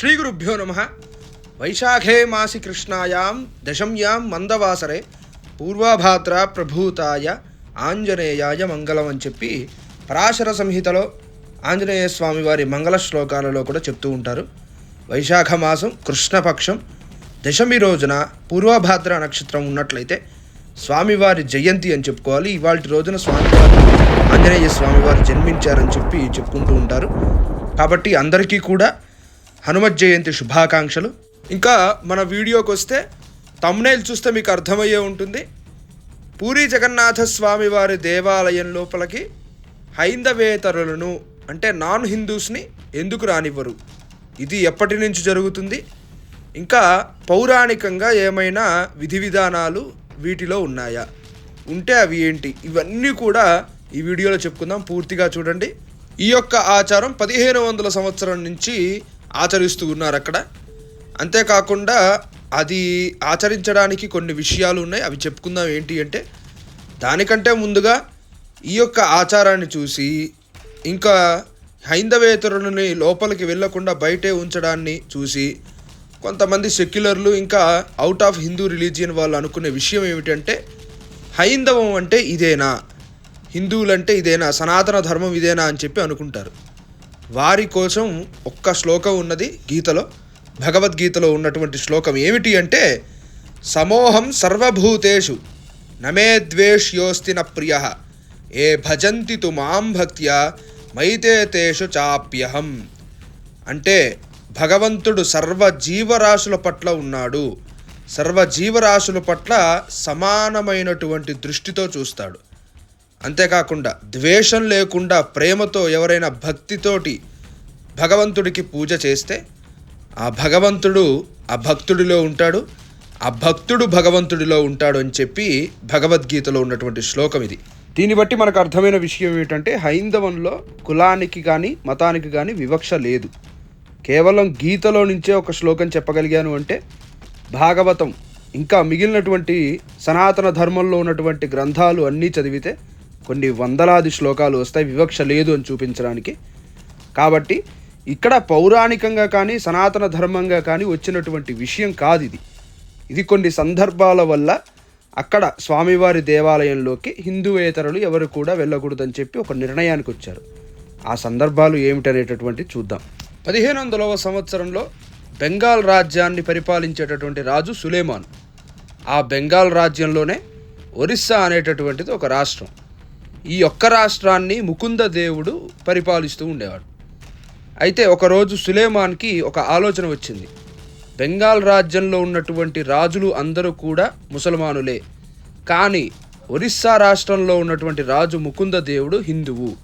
శ్రీగురుభ్యో నమ వైశాఖే మాసి కృష్ణాయాం దశమ్యాం మందవాసరే పూర్వభాద్ర ప్రభూతాయ ఆంజనేయాయ మంగళం అని చెప్పి పరాశర సంహితలో ఆంజనేయ స్వామి వారి మంగళ శ్లోకాలలో కూడా చెప్తూ ఉంటారు. వైశాఖ మాసం కృష్ణపక్షం దశమి రోజున పూర్వభాద్ర నక్షత్రం ఉన్నట్లయితే స్వామివారి జయంతి అని చెప్పుకోవాలి. ఇవాళ రోజున స్వామివారు ఆంజనేయ స్వామివారు జన్మించారని చెప్పి చెప్పుకుంటూ ఉంటారు. కాబట్టి అందరికీ కూడా హనుమత్ జయంతి శుభాకాంక్షలు. ఇంకా మన వీడియోకి వస్తే తమ్నేల్ చూస్తే మీకు అర్థమయ్యే ఉంటుంది. పూరి జగన్నాథ స్వామి వారి దేవాలయం లోపలికి హైందవేతరులను అంటే నాన్ హిందూస్ని ఎందుకు రానివ్వరు? ఇది ఎప్పటి నుంచి జరుగుతుంది? ఇంకా పౌరాణికంగా ఏమైనా విధి విధానాలు వీటిలో ఉన్నాయా? ఉంటే అవి ఏంటి? ఇవన్నీ కూడా ఈ వీడియోలో చెప్పుకుందాం. పూర్తిగా చూడండి. ఈ యొక్క ఆచారం పదిహేను వందల సంవత్సరం నుంచి ఆచరిస్తూ ఉన్నారు అక్కడ. అంతేకాకుండా అది ఆచరించడానికి కొన్ని విషయాలు ఉన్నాయి. అవి చెప్పుకుందాం ఏంటి అంటే దానికంటే ముందుగా ఈ యొక్క ఆచారాన్ని చూసి ఇంకా హైందవేతరులని లోపలికి వెళ్ళకుండా బయటే ఉంచడాన్ని చూసి కొంతమంది సెక్యులర్లు ఇంకా అవుట్ ఆఫ్ హిందూ రిలీజియన్ వాళ్ళు అనుకునే విషయం ఏమిటంటే హైందవం అంటే ఇదేనా? హిందువులంటే ఇదేనా? సనాతన ధర్మం ఇదేనా? అని చెప్పి అనుకుంటారు. వారి కోసం ఒక్క శ్లోకం ఉన్నది గీతలో. భగవద్గీతలో ఉన్నటువంటి శ్లోకం ఏమిటి అంటే సమోహం సర్వభూతేషు నమే ద్వేష్యోస్తి న ప్రియ ఏ భజంతి తు మాం భక్త్యా మైతే తేషు చాప్యహం. అంటే భగవంతుడు సర్వ జీవరాశుల పట్ల ఉన్నాడు. సర్వ జీవరాశుల పట్ల సమానమైనటువంటి దృష్టితో చూస్తాడు. అంతేకాకుండా ద్వేషం లేకుండా ప్రేమతో ఎవరైనా భక్తితోటి భగవంతుడికి పూజ చేస్తే ఆ భగవంతుడు ఆ భక్తుడిలో ఉంటాడు ఆ భక్తుడు భగవంతుడిలో ఉంటాడు అని చెప్పి భగవద్గీతలో ఉన్నటువంటి శ్లోకం ఇది. దీన్ని బట్టి మనకు అర్థమైన విషయం ఏమిటంటే హైందవంలో కులానికి కానీ మతానికి కానీ వివక్ష లేదు. కేవలం గీతలో నుంచే ఒక శ్లోకం చెప్పగలిగాను అంటే భాగవతం ఇంకా మిగిలినటువంటి సనాతన ధర్మంలో ఉన్నటువంటి గ్రంథాలు అన్నీ చదివితే కొన్ని వందలాది శ్లోకాలు వస్తాయి వివక్ష లేదు అని చూపించడానికి. కాబట్టి ఇక్కడ పౌరాణికంగా కానీ సనాతన ధర్మంగా కానీ వచ్చినటువంటి విషయం కాదు ఇది. ఇది కొన్ని సందర్భాల వల్ల అక్కడ స్వామివారి దేవాలయంలోకి హిందూయేతరులు ఎవరు కూడా వెళ్ళకూడదని చెప్పి ఒక నిర్ణయానికి వచ్చారు. ఆ సందర్భాలు ఏమిటనేటటువంటి చూద్దాం. పదిహేను వందలవ సంవత్సరంలో బెంగాల్ రాజ్యాన్ని పరిపాలించేటటువంటి రాజు సులేమాన్. ఆ బెంగాల్ రాజ్యంలోనే ఒరిస్సా అనేటటువంటిది ఒక రాష్ట్రం. ఈ ఒక్క రాష్ట్రాన్ని ముకుంద దేవుడు పరిపాలిస్తూ ఉండేవాడు. అయితే ఒకరోజు సులేమాన్కి ఒక ఆలోచన వచ్చింది. బెంగాల్ రాజ్యంలో ఉన్నటువంటి రాజులు అందరూ కూడా ముసల్మానులే. కానీ ఒరిస్సా రాష్ట్రంలో ఉన్నటువంటి రాజు ముకుంద దేవుడు హిందువు.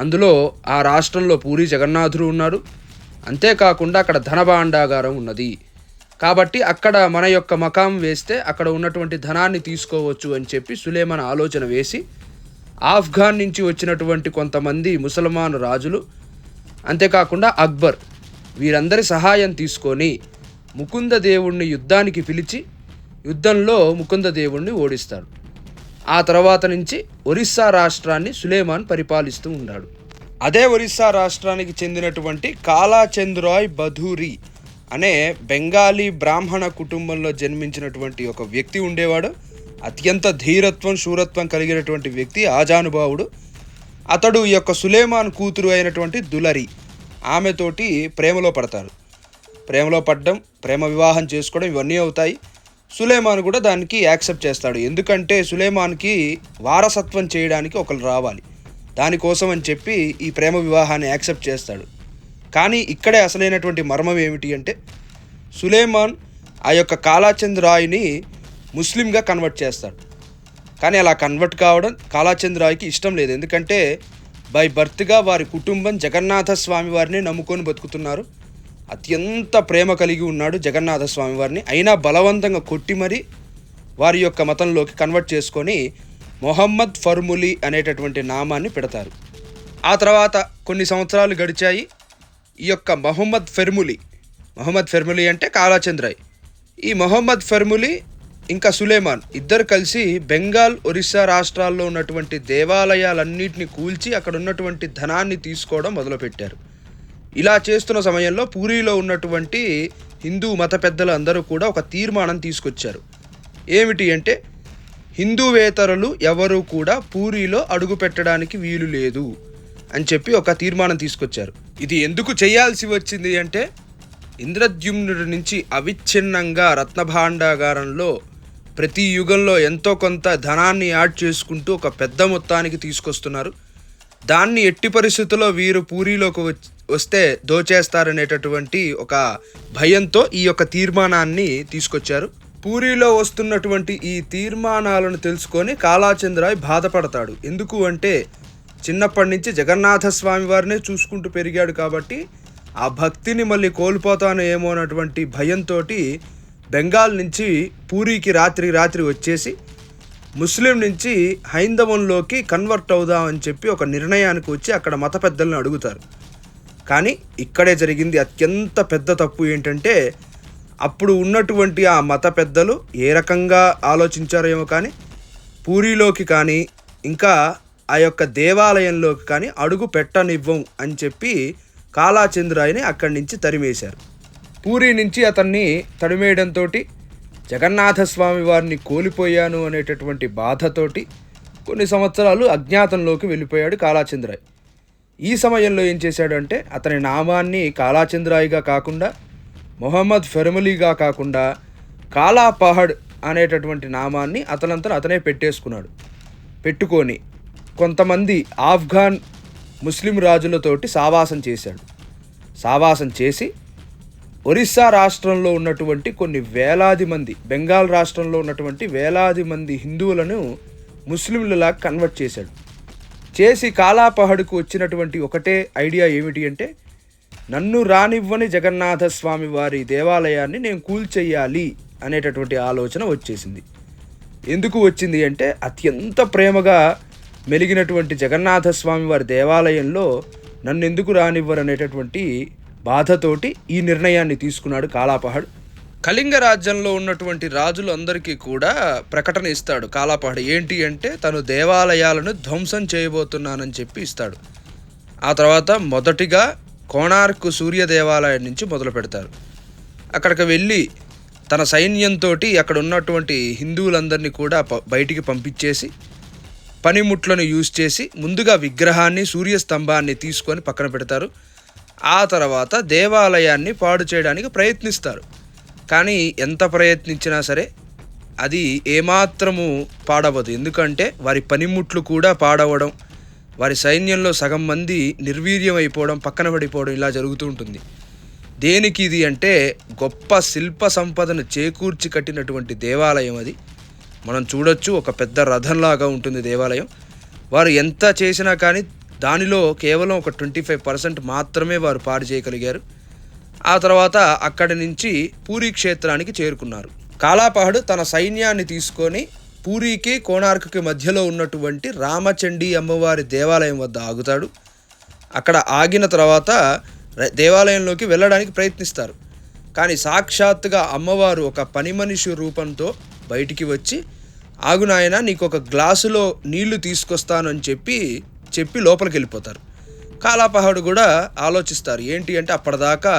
అందులో ఆ రాష్ట్రంలో పూరి జగన్నాథుడు ఉన్నారు. అంతేకాకుండా అక్కడ ధనభాండాగారం ఉన్నది. కాబట్టి అక్కడ మన యొక్క మకాం వేస్తే అక్కడ ఉన్నటువంటి ధనాన్ని తీసుకోవచ్చు అని చెప్పి సులేమన్ ఆలోచన వేసి ఆఫ్ఘాన్ నుంచి వచ్చినటువంటి కొంతమంది ముసల్మాన్ రాజులు అంతేకాకుండా అక్బర్ వీరందరి సహాయం తీసుకొని ముకుంద దేవుణ్ణి యుద్ధానికి పిలిచి యుద్ధంలో ముకుంద దేవుణ్ణి ఓడిస్తాడు ఆ తర్వాత నుంచి ఒరిస్సా రాష్ట్రాన్ని సులేమాన్ పరిపాలిస్తూ ఉన్నాడు. అదే ఒరిస్సా రాష్ట్రానికి చెందినటువంటి కాలాచంద్రాయ్ బధూరి అనే బెంగాలీ బ్రాహ్మణ కుటుంబంలో జన్మించినటువంటి ఒక వ్యక్తి ఉండేవాడు. అత్యంత ధీరత్వం శూరత్వం కలిగినటువంటి వ్యక్తి ఆజానుభావుడు. అతడు ఈ యొక్క సులేమాన్ కూతురు అయినటువంటి దులరి. ఆమెతోటి ప్రేమలో పడతారు ప్రేమలో పడ్డం ప్రేమ వివాహం చేసుకోవడం ఇవన్నీ అవుతాయి. సులేమాన్ కూడా దానికి యాక్సెప్ట్ చేస్తాడు. ఎందుకంటే సులేమాన్కి వారసత్వం చేయడానికి ఒకరు రావాలి. దానికోసం అని చెప్పి ఈ ప్రేమ వివాహాన్ని యాక్సెప్ట్ చేస్తాడు. కానీ ఇక్కడే అసలైనటువంటి మర్మం ఏమిటి అంటే సులేమాన్ ఆ యొక్క కాలాచంద్ రాయిని ముస్లింగా కన్వర్ట్ చేస్తాడు. కానీ అలా కన్వర్ట్ కావడం కాలాచంద్ ఇష్టం లేదు. ఎందుకంటే బై బర్త్గా వారి కుటుంబం జగన్నాథ స్వామి వారిని నమ్ముకొని బతుకుతున్నారు. అత్యంత ప్రేమ కలిగి ఉన్నాడు జగన్నాథ స్వామి వారిని. అయినా బలవంతంగా కొట్టి మరీ వారి యొక్క మతంలోకి కన్వర్ట్ చేసుకొని మొహమ్మద్ ఫర్ములి అనేటటువంటి నామాన్ని పెడతారు. ఆ తర్వాత కొన్ని సంవత్సరాలు గడిచాయి. ఈ యొక్క మొహమ్మద్ ఫెర్ములి మొహమ్మద్ ఫెర్ములి అంటే కాలాచంద్రాయ్ ఈ మొహమ్మద్ ఫెర్ములి ఇంకా సులేమాన్ ఇద్దరు కలిసి బెంగాల్ ఒరిస్సా రాష్ట్రాల్లో ఉన్నటువంటి దేవాలయాలన్నింటినీ కూల్చి అక్కడ ఉన్నటువంటి ధనాన్ని తీసుకోవడం మొదలుపెట్టారు. ఇలా చేస్తున్న సమయంలో పూరిలో ఉన్నటువంటి హిందూ మత పెద్దలు అందరూ కూడా ఒక తీర్మానం తీసుకొచ్చారు. ఏమిటి అంటే హిందూవేతరులు ఎవరు కూడా పూరిలో అడుగు పెట్టడానికి వీలు లేదు అని చెప్పి ఒక తీర్మానం తీసుకొచ్చారు. ఇది ఎందుకు చేయాల్సి వచ్చింది అంటే ఇంద్రద్యుమ్నుడి నుంచి అవిచ్ఛిన్నంగా రత్నభాండాగారంలో ప్రతి యుగంలో ఎంతో కొంత ధనాన్ని యాడ్ చేసుకుంటూ ఒక పెద్ద మొత్తానికి తీసుకొస్తున్నారు. దాన్ని ఎట్టి పరిస్థితుల్లో వీరు పూరిలోకి వస్తే దోచేస్తారనేటటువంటి ఒక భయంతో ఈ యొక్క తీర్మానాన్ని తీసుకొచ్చారు. పూరిలో వస్తున్నటువంటి ఈ తీర్మానాలను తెలుసుకొని కాలాచంద్రాయ్ బాధపడతాడు. ఎందుకు అంటే చిన్నప్పటి నుంచి జగన్నాథ స్వామి వారినే చూసుకుంటూ పెరిగాడు కాబట్టి ఆ భక్తిని మళ్ళీ కోల్పోతాను ఏమో అన్నటువంటి భయంతో బెంగాల్ నుంచి పూరికి రాత్రి రాత్రి వచ్చేసి ముస్లిం నుంచి హైందవంలోకి కన్వర్ట్ అవుదామని చెప్పి ఒక నిర్ణయానికి వచ్చి అక్కడ మత పెద్దలను అడుగుతారు. కానీ ఇక్కడే జరిగింది అత్యంత పెద్ద తప్పు ఏంటంటే అప్పుడు ఉన్నటువంటి ఆ మత పెద్దలు ఏ రకంగా ఆలోచించారో ఏమో కానీ పూరిలోకి కానీ ఇంకా ఆ యొక్క దేవాలయంలోకి కానీ అడుగు పెట్టనివ్వం అని చెప్పి కాలాచంద్రాయిని అక్కడి నుంచి తరిమేశారు. పూరి నుంచి అతన్ని తడిమేయడంతో జగన్నాథస్వామి వారిని కోల్పోయాను అనేటటువంటి బాధతోటి కొన్ని సంవత్సరాలు అజ్ఞాతంలోకి వెళ్ళిపోయాడు కాలాచంద్రాయ్ ఈ సమయంలో ఏం చేశాడంటే అతని నామాన్ని కాలాచంద్రాయిగా కాకుండా మొహమ్మద్ ఫెరమలీగా కాకుండా కాలా పహడ్ అనేటటువంటి నామాన్ని అతనంతా అతనే పెట్టేసుకున్నాడు. పెట్టుకొని కొంతమంది ఆఫ్ఘాన్ ముస్లిం రాజులతోటి సావాసం చేశాడు. సావాసం చేసి ఒరిస్సా రాష్ట్రంలో ఉన్నటువంటి కొన్ని వేలాది మంది బెంగాల్ రాష్ట్రంలో ఉన్నటువంటి వేలాది మంది హిందువులను ముస్లింలలా కన్వర్ట్ చేశాడు. చేసి కాలాపహడుకు వచ్చినటువంటి ఒకటే ఐడియా ఏమిటి అంటే నన్ను రానివ్వని జగన్నాథ స్వామి వారి దేవాలయాన్ని నేను కూల్చేయాలి అనేటటువంటి ఆలోచన వచ్చేసింది. ఎందుకు వచ్చింది అంటే అత్యంత ప్రేమగా మెలిగినటువంటి జగన్నాథ స్వామి వారి దేవాలయంలో నన్ను ఎందుకు రానివ్వరు అనేటటువంటి బాధతోటి ఈ నిర్ణయాన్ని తీసుకున్నాడు కాలాపహాడు. కళింగ రాజ్యంలో ఉన్నటువంటి రాజులు అందరికీ కూడా ప్రకటన ఇస్తాడు కాలాపహాడు. ఏంటి అంటే తను దేవాలయాలను ధ్వంసం చేయబోతున్నానని చెప్పి ఇస్తాడు. ఆ తర్వాత మొదటిగా కోణార్క్ సూర్య దేవాలయం నుంచి మొదలు పెడతారు. అక్కడికి వెళ్ళి తన సైన్యంతో అక్కడ ఉన్నటువంటి హిందువులందరినీ కూడా బయటికి పంపించేసి పనిముట్లను యూజ్ చేసి ముందుగా విగ్రహాన్ని సూర్యస్తంభాన్ని తీసుకొని పక్కన పెడతారు. ఆ తర్వాత దేవాలయాన్ని పాడు చేయడానికి ప్రయత్నిస్తారు. కానీ ఎంత ప్రయత్నించినా సరే అది ఏమాత్రము పాడవదు. ఎందుకంటే వారి పనిముట్లు కూడా పాడవడం వారి సైన్యంలో సగం మంది నిర్వీర్యం అయిపోవడం పక్కన పడిపోవడం ఇలా జరుగుతూ ఉంటుంది. దేనికి ఇది అంటే గొప్ప శిల్ప సంపదను చేకూర్చి కట్టినటువంటి దేవాలయం అది. మనం చూడొచ్చు ఒక పెద్ద రథంలాగా ఉంటుంది దేవాలయం. వారు ఎంత చేసినా కానీ దానిలో కేవలం ఒక ట్వంటీ ఫైవ్ పర్సెంట్ మాత్రమే వారు పాడు చేయగలిగారు. ఆ తర్వాత అక్కడి నుంచి పూరీ క్షేత్రానికి చేరుకున్నారు. కాలాపహడు తన సైన్యాన్ని తీసుకొని పూరీకి కోణార్క్కి మధ్యలో ఉన్నటువంటి రామచండీ అమ్మవారి దేవాలయం వద్ద ఆగుతాడు. అక్కడ ఆగిన తర్వాత దేవాలయంలోకి వెళ్ళడానికి ప్రయత్నిస్తారు. కానీ సాక్షాత్తుగా అమ్మవారు ఒక పని మనిషి రూపంతో బయటికి వచ్చి ఆగునాయన నీకు ఒక గ్లాసులో నీళ్ళు తీసుకొస్తాను అని చెప్పి చెప్పి లోపలికి వెళ్ళిపోతారు కాలాపహాడు కూడా ఆలోచిస్తారు ఏంటి అంటే అప్పటిదాకా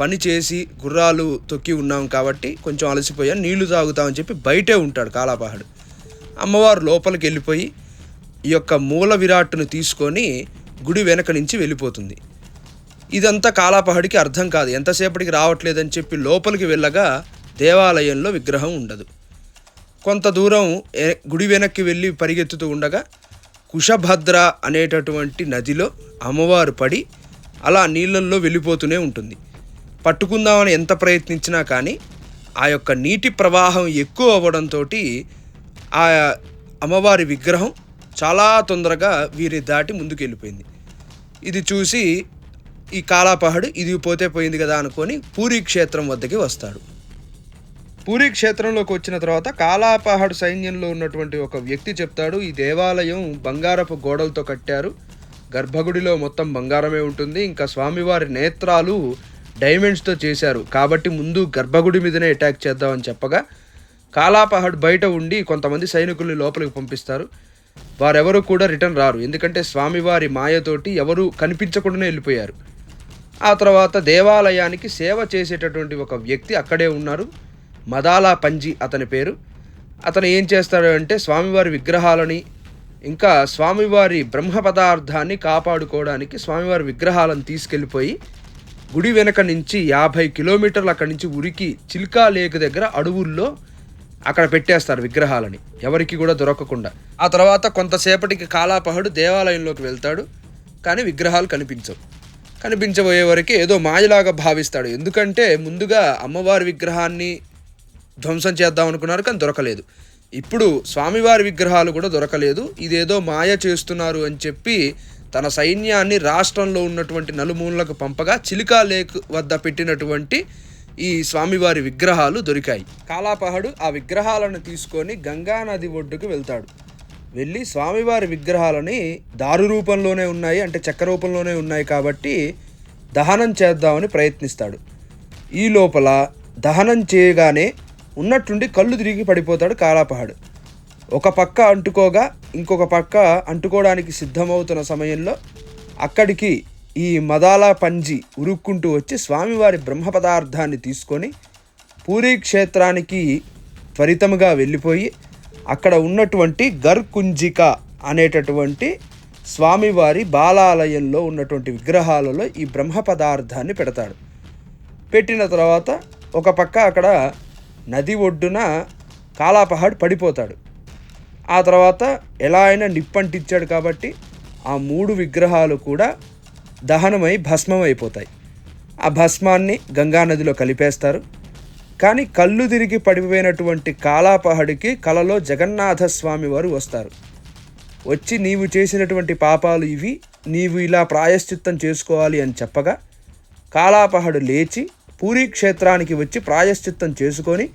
పని చేసి గుర్రాలు తొక్కి ఉన్నాం కాబట్టి కొంచెం అలసిపోయాను నీళ్ళు తాగుతామని చెప్పి బయటే ఉంటాడు కాలాపహాడు. అమ్మవారు లోపలికి వెళ్ళిపోయి ఈ యొక్క మూల విరాట్ను తీసుకొని గుడి వెనక నుంచి వెళ్ళిపోతుంది. ఇదంతా కాలాపహడికి అర్థం కాదు ఎంతసేపటికి రావట్లేదని చెప్పి లోపలికి వెళ్ళగా దేవాలయంలో విగ్రహం ఉండదు. కొంత దూరం గుడి వెనక్కి వెళ్ళి పరిగెత్తుతూ ఉండగా కుషభద్ర అనేటటువంటి నదిలో అమ్మవారు పడి అలా నీళ్ళల్లో వెళ్ళిపోతూనే ఉంటుంది. పట్టుకుందామని ఎంత ప్రయత్నించినా కానీ ఆ యొక్క నీటి ప్రవాహం ఎక్కువ అవ్వడంతో ఆ అమ్మవారి విగ్రహం చాలా తొందరగా వీరి దాటి ముందుకు వెళ్ళిపోయింది ఇది చూసి ఈ కాలాపహడు ఇది పోతే పోయింది కదా అనుకొని పూరి క్షేత్రం వద్దకి వస్తాడు. పూరి క్షేత్రంలోకి వచ్చిన తర్వాత కాలాపహడ్ సైన్యంలో ఉన్నటువంటి ఒక వ్యక్తి చెప్తాడు ఈ దేవాలయం బంగారపు గోడలతో కట్టారు. గర్భగుడిలో మొత్తం బంగారమే ఉంటుంది. ఇంకా స్వామివారి నేత్రాలు డైమండ్స్తో చేశారు. కాబట్టి ముందు గర్భగుడి మీదనే అటాక్ చేద్దామని చెప్పగా కాలాపహడ్ బయట ఉండి కొంతమంది సైనికుల్ని లోపలికి పంపిస్తారు. వారెవరు కూడా రిటర్న్ రారు. ఎందుకంటే స్వామివారి మాయతోటి ఎవరు కనిపించకుండానే వెళ్ళిపోయారు. ఆ తర్వాత దేవాలయానికి సేవ చేసేటటువంటి ఒక వ్యక్తి అక్కడే ఉన్నారు. మదాలా పంజి అతని పేరు. అతను ఏం చేస్తాడు అంటే స్వామివారి విగ్రహాలని ఇంకా స్వామివారి బ్రహ్మ పదార్థాన్ని కాపాడుకోవడానికి స్వామివారి విగ్రహాలను తీసుకెళ్ళిపోయి గుడి వెనక నుంచి యాభై కిలోమీటర్లు అక్కడి నుంచి ఉరికి చిల్కా లేక్ దగ్గర అడవుల్లో అక్కడ పెట్టేస్తారు విగ్రహాలని. ఎవరికి కూడా దొరకకుండా. ఆ తర్వాత కొంతసేపటికి కాలాపహుడు దేవాలయంలోకి వెళ్తాడు. కానీ విగ్రహాలు కనిపించవు. కనిపించబోయే వరకు ఏదో మాయలాగా భావిస్తాడు. ఎందుకంటే ముందుగా అమ్మవారి విగ్రహాన్ని ధ్వంసం చేద్దాం అనుకున్నారు కానీ దొరకలేదు. ఇప్పుడు స్వామివారి విగ్రహాలు కూడా దొరకలేదు. ఇదేదో మాయ చేస్తున్నారు అని చెప్పి తన సైన్యాన్ని రాష్ట్రంలో ఉన్నటువంటి నలుమూలలకు పంపగా చిలికా లేక్ వద్ద పెట్టినటువంటి ఈ స్వామివారి విగ్రహాలు దొరికాయి. కాలాపహడు ఆ విగ్రహాలను తీసుకొని గంగా నది ఒడ్డుకు వెళ్తాడు. వెళ్ళి స్వామివారి విగ్రహాలని దారు రూపంలోనే ఉన్నాయి అంటే చెక్క రూపంలోనే ఉన్నాయి కాబట్టి దహనం చేద్దామని ప్రయత్నిస్తాడు. ఈ లోపల దహనం చేయగానే ఉన్నట్టుండి కళ్ళు తిరిగి పడిపోతాడు కాలాపహాడు. ఒక పక్క అంటుకోగా ఇంకొక పక్క అంటుకోవడానికి సిద్ధమవుతున్న సమయంలో అక్కడికి ఈ మదాలా పంజి ఉరుక్కుంటూ వచ్చి స్వామివారి బ్రహ్మ పదార్థాన్ని తీసుకొని పూరీ క్షేత్రానికి త్వరితముగా వెళ్ళిపోయి అక్కడ ఉన్నటువంటి గర్కుంజిక అనేటటువంటి స్వామివారి బాలాలయంలో ఉన్నటువంటి విగ్రహాలలో ఈ బ్రహ్మ పదార్థాన్ని పెడతాడు. పెట్టిన తర్వాత ఒక పక్క అక్కడ నది ఒడ్డున కాలాపహాడ్ పడిపోతాడు. ఆ తర్వాత ఎలా అయినా నిప్పంటిచ్చాడు కాబట్టి ఆ మూడు విగ్రహాలు కూడా దహనమై భస్మం అయిపోతాయి ఆ భస్మాన్ని గంగా నదిలో కలిపేస్తారు. కానీ కళ్ళు తిరిగి పడిపోయినటువంటి కాలాపహడికి కలలో జగన్నాథస్వామి వారు వస్తారు. వచ్చి నీవు చేసినటువంటి పాపాలు ఇవి నీవు ఇలా ప్రాయశ్చిత్తం చేసుకోవాలి అని చెప్పగా కాలాపహడు లేచి పూరీ క్షేత్రానికి వచ్చి ప్రాయశ్చిత్తం చేసుకొని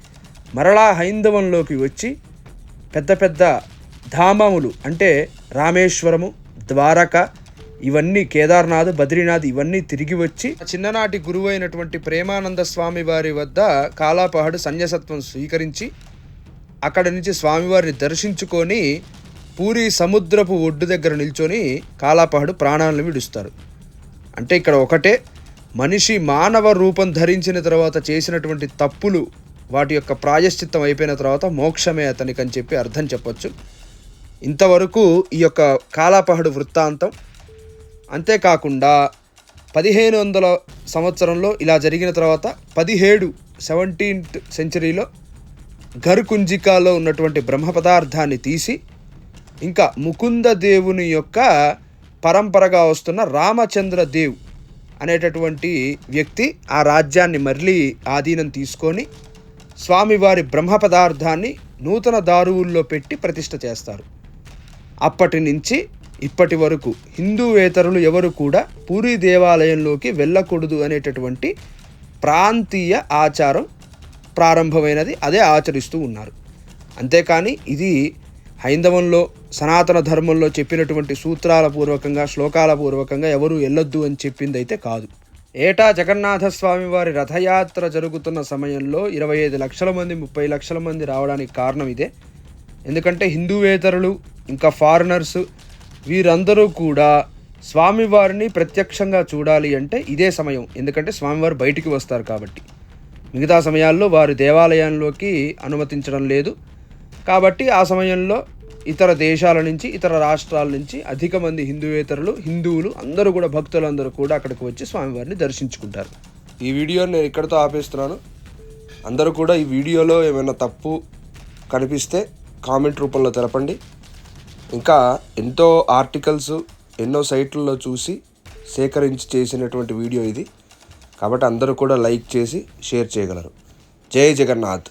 మరలా హైందవంలోకి వచ్చి పెద్ద పెద్ద ధామములు అంటే రామేశ్వరము ద్వారక ఇవన్నీ కేదార్నాథ్ బద్రీనాథ్ ఇవన్నీ తిరిగి వచ్చి చిన్ననాటి గురువు అయినటువంటి ప్రేమానంద స్వామి వారి వద్ద కాలాపహడు సన్యసత్వం స్వీకరించి అక్కడ నుంచి స్వామివారిని దర్శించుకొని పూరి సముద్రపు ఒడ్డు దగ్గర నిల్చొని కాలాపహడు ప్రాణాలను విడుస్తారు. అంటే ఇక్కడ ఒకటే మనిషి మానవ రూపం ధరించిన తర్వాత చేసినటువంటి తప్పులు వాటి యొక్క ప్రాయశ్చిత్తం అయిపోయిన తర్వాత మోక్షమే అతనికి అని చెప్పి అర్థం చెప్పొచ్చు. ఇంతవరకు ఈ యొక్క కాలాపహడు వృత్తాంతం అంతేకాకుండా పదిహేను వందల సంవత్సరంలో ఇలా జరిగిన తర్వాత పదిహేడు సెవెంటీన్త్ సెంచరీలో ఘర్కుంజికాలో ఉన్నటువంటి బ్రహ్మ పదార్థాన్ని తీసి ఇంకా ముకుంద దేవుని యొక్క పరంపరగా వస్తున్న రామచంద్ర దేవ్ అనేటటువంటి వ్యక్తి ఆ రాజ్యాన్ని మళ్ళీ ఆధీనం తీసుకొని స్వామివారి బ్రహ్మ పదార్థాన్ని నూతన దారువుల్లో పెట్టి ప్రతిష్ట చేస్తారు. అప్పటి నుంచి ఇప్పటి వరకు హిందూవేతరులు ఎవరు కూడా పూరి దేవాలయంలోకి వెళ్ళకూడదు అనేటటువంటి ప్రాంతీయ ఆచారం ప్రారంభమైనది అదే ఆచరిస్తూ ఉన్నారు. అంతేకాని ఇది హైందవంలో సనాతన ధర్మంలో చెప్పినటువంటి సూత్రాల పూర్వకంగా శ్లోకాల పూర్వకంగా ఎవరు వెళ్ళొద్దు అని చెప్పింది అయితే కాదు. ఏటా జగన్నాథస్వామి వారి రథయాత్ర జరుగుతున్న సమయంలో ఇరవై ఐదు లక్షల మంది ముప్పై లక్షల మంది రావడానికి కారణం ఇదే. ఎందుకంటే హిందూవేతరులు ఇంకా ఫారినర్స్ వీరందరూ కూడా స్వామివారిని ప్రత్యక్షంగా చూడాలి అంటే ఇదే సమయం. ఎందుకంటే స్వామివారు బయటికి వస్తారు కాబట్టి. మిగతా సమయాల్లో వారు దేవాలయంలోకి అనుమతించడం లేదు. కాబట్టి ఆ సమయంలో ఇతర దేశాల నుంచి ఇతర రాష్ట్రాల నుంచి అధిక మంది హిందూయేతరులు హిందువులు అందరూ కూడా భక్తులందరూ కూడా అక్కడికి వచ్చి స్వామివారిని దర్శించుకుంటారు. ఈ వీడియోని నేను ఇక్కడితో ఆపేస్తున్నాను. అందరూ కూడా ఈ వీడియోలో ఏమైనా తప్పు కనిపిస్తే కామెంట్ రూపంలో తెలపండి. ఇంకా ఎంతో ఆర్టికల్స్ ఎన్నో సైట్లలో చూసి సేకరించి చేసినటువంటి వీడియో ఇది. కాబట్టి అందరూ కూడా లైక్ చేసి షేర్ చేయగలరు. జై జగన్నాథ్.